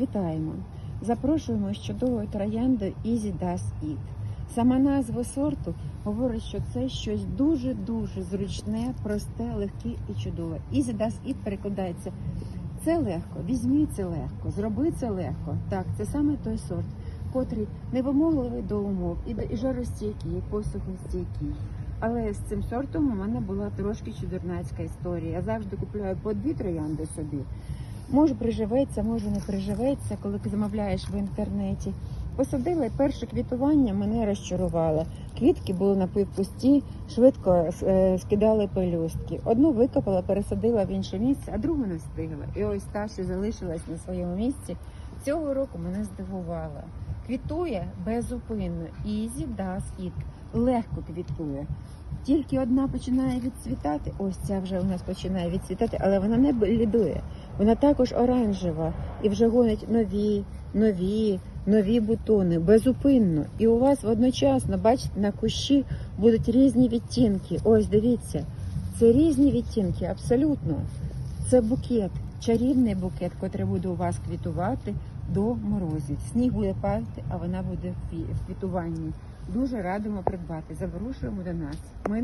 Вітаємо! Запрошуємо з чудовою трояндою Easy Does It. Сама назва сорту говорить, що це щось дуже-дуже зручне, просте, легке і чудове. Easy Does It перекладається це легко, візьміть це легко, зроби це легко. Так, це саме той сорт, котрий невимогливий до умов і жаростійкий, і посухостійкий. Але з цим сортом у мене була трошки чудернацька історія. Я завжди купляю по дві троянди собі. Може приживеться, може не приживеться, коли ти замовляєш в інтернеті. Посадила і перше квітування мене розчарувало. Квітки були напівпусті, швидко е, скидали пелюстки. Одну викопала, пересадила в інше місце, а другу не встигла. І ось та, що залишилась на своєму місці, цього року мене здивувала. Квітує безупинно. Easy does it. Легко квітує. Тільки одна починає відцвітати. Ось ця вже у нас починає відцвітати, але вона не блідує. Вона також оранжева і вже гонить нові, нові, нові бутони безупинно. І у вас водночасно, бачите, на кущі будуть різні відтінки. Ось дивіться, це різні відтінки, абсолютно. Це букет, чарівний букет, котрий буде у вас квітувати до морозів. Сніг буде падати, а вона буде в квітуванні. Дуже радимо придбати. Запрошуємо до нас. Ми